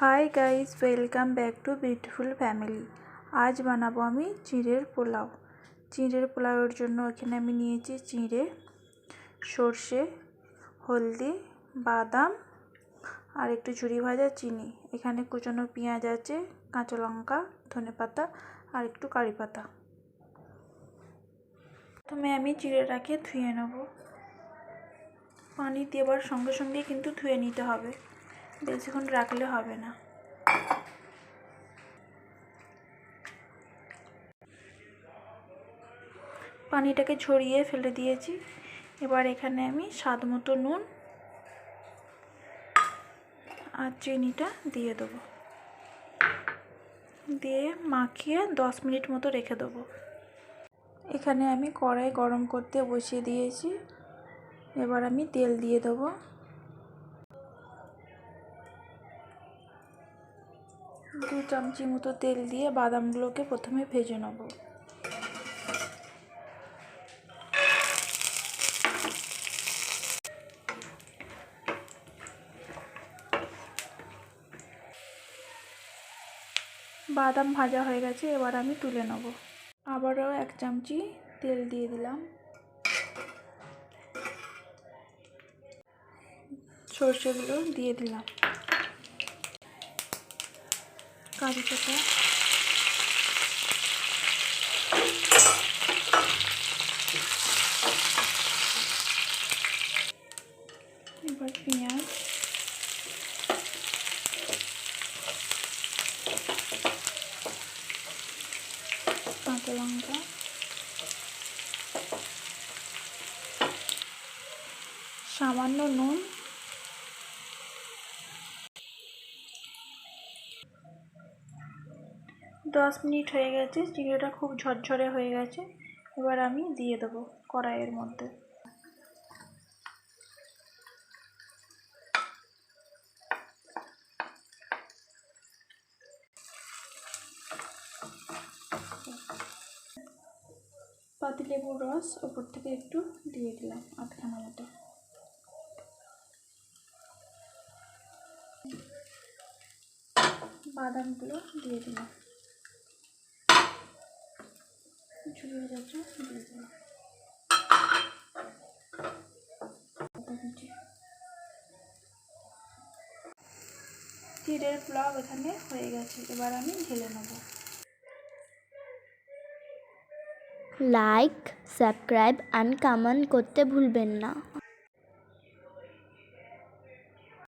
Hi guys welcome back to beautiful family আজ বানাবো আমি চিঁড়ের পোলাও। চিঁড়ের পোলাওয়ের জন্য এখানে আমি নিয়েছি চিঁড়ে, সর্ষে, হলদি, বাদাম আর একটু ঝুরি ভাজা চিনি। এখানে কুচনো পেঁয়াজ আছে, কাঁচা লঙ্কা, ধনে পাতা আর একটু কারি পাতা। প্রথমে আমি চিঁড়েটাকে ধুয়ে নেব। পানি দেওয়ার সঙ্গে সঙ্গে কিন্তু ধুয়ে নিতে হবে। বেশিক্ষণ রাখলে হবে না। পানিটাকে ঝরিয়ে ফেলে দিয়েছি। এবার এখানে আমি স্বাদ মতো নুন আর চিনিটা দিয়ে দেবো। দিয়ে মাখিয়ে দশ মিনিট মতো রেখে দেবো। এখানে আমি কড়াই গরম করতে বসিয়ে দিয়েছি। এবার আমি তেল দিয়ে দেবো। দু চামচি মতো তেল দিয়ে বাদামগুলোকে প্রথমে ভেজে নেব। বাদাম ভাজা হয়ে গেছে, এবার আমি তুলে নেব। আবারও এক চামচি তেল দিয়ে দিলাম। সর্ষেগুলো দিয়ে দিলাম। কারি পাতা এবার পেঁয়াজ। কাঁচা লঙ্কা। সামান্য নুন। দশ মিনিট হয়ে গেছে চিংড়িটা খুব ঝরঝরে হয়ে গেছে। এবার আমি দিয়ে দেবো কড়াইয়ের মধ্যে। পাতিলেবুর রস ওপর থেকে একটু দিয়ে দিলাম আধখানা মতো। বাদামগুলো দিয়ে দিলাম। চিড়ের পোলাও এখানে হয়ে গেছে। এবার আমি ঢেলে নেব। লাইক সাবস্ক্রাইব অ্যান্ড কমেন্ট করতে ভুলবেন না।